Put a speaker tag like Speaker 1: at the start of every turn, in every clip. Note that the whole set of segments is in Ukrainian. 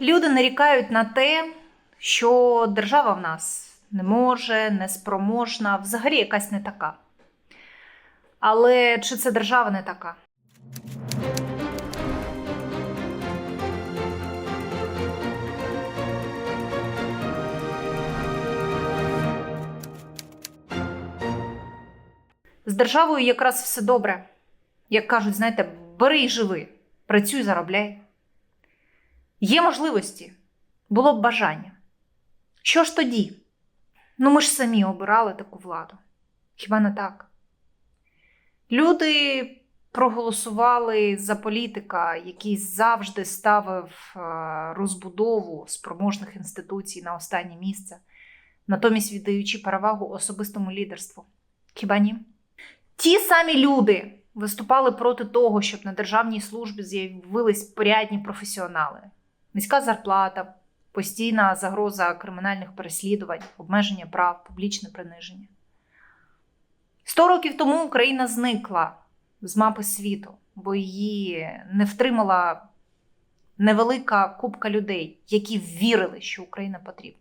Speaker 1: Люди нарікають на те, що держава в нас не може, неспроможна, взагалі якась не така. Але чи це держава не така? З державою якраз все добре. Як кажуть, знаєте, бери і живи, працюй, заробляй. Є можливості, було б бажання. Що ж тоді? Ну, ми ж самі обирали таку владу. Хіба не так? Люди проголосували за політика, який завжди ставив е, розбудову спроможних інституцій на останнє місце, натомість віддаючи перевагу особистому лідерству. Хіба ні? Ті самі люди виступали проти того, щоб на державній службі з'явились порядні професіонали. Низька зарплата, постійна загроза кримінальних переслідувань, обмеження прав, публічне приниження. Сто років тому Україна зникла з мапи світу, бо її не втримала невелика купка людей, які вірили, що Україна потрібна.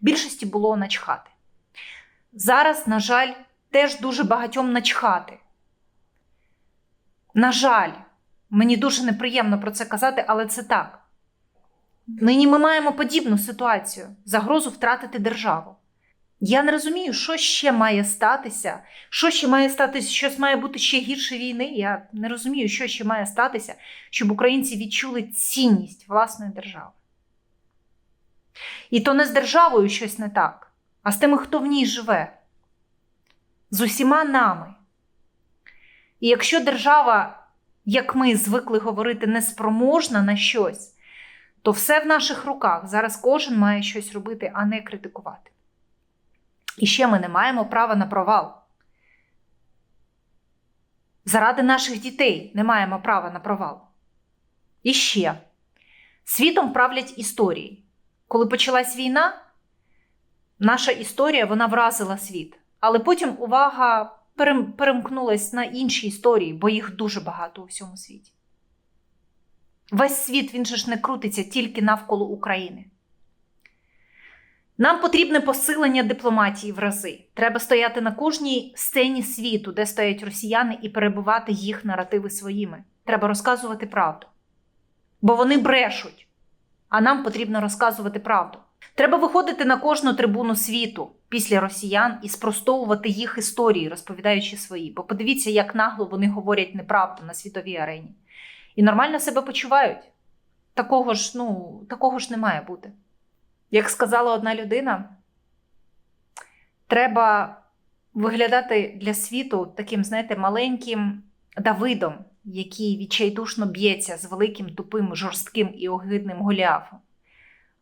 Speaker 1: Більшості було начхати. Зараз, на жаль, теж дуже багатьом начхати. На жаль, мені дуже неприємно про це казати, але це так. Нині ми маємо подібну ситуацію загрозу втратити державу. Я не розумію, що ще має статися, що ще має статися, щось має бути ще гірше війни. Я не розумію, що ще має статися, щоб українці відчули цінність власної держави. І то не з державою щось не так, а з тими, хто в ній живе, з усіма нами. І якщо держава, як ми звикли говорити, неспроможна на щось, то все в наших руках. Зараз кожен має щось робити, а не критикувати. І ще ми не маємо права на провал. Заради наших дітей не маємо права на провал. І ще світом правлять історії. Коли почалась війна, наша історія вона вразила світ. Але потім увага перем- перемкнулась на інші історії, бо їх дуже багато у всьому світі. Весь світ він же ж не крутиться тільки навколо України. Нам потрібне посилення дипломатії в рази. Треба стояти на кожній сцені світу, де стоять росіяни, і перебувати їх наративи своїми. Треба розказувати правду. Бо вони брешуть, а нам потрібно розказувати правду. Треба виходити на кожну трибуну світу після росіян і спростовувати їх історії, розповідаючи свої. Бо подивіться, як нагло вони говорять неправду на світовій арені. І нормально себе почувають. Такого ж, ну, такого ж не має бути. Як сказала одна людина, треба виглядати для світу таким, знаєте, маленьким Давидом, який відчайдушно б'ється з великим, тупим, жорстким і огидним Голіафом,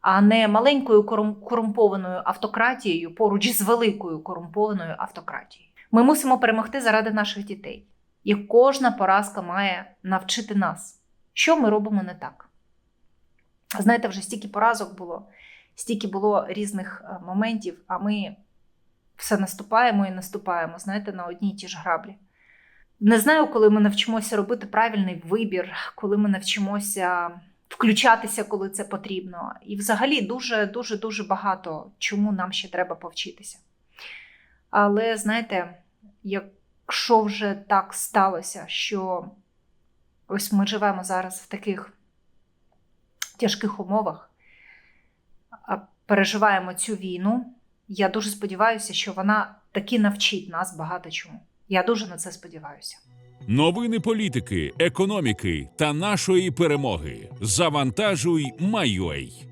Speaker 1: а не маленькою корумпованою автократією поруч з великою корумпованою автократією. Ми мусимо перемогти заради наших дітей. І кожна поразка має навчити нас, що ми робимо не так. Знаєте, вже стільки поразок було, стільки було різних е, моментів, а ми все наступаємо і наступаємо, знаєте, на одні й ті ж граблі. Не знаю, коли ми навчимося робити правильний вибір, коли ми навчимося включатися, коли це потрібно. І взагалі дуже, дуже, багато чому нам ще треба повчитися. Але знаєте, якщо вже так сталося, що ось ми живемо зараз в таких тяжких умовах, переживаємо цю війну, я дуже сподіваюся, що вона таки навчить нас багато чому. Я дуже на це сподіваюся.
Speaker 2: Новини політики, економіки та нашої перемоги. Завантажуй, Майой.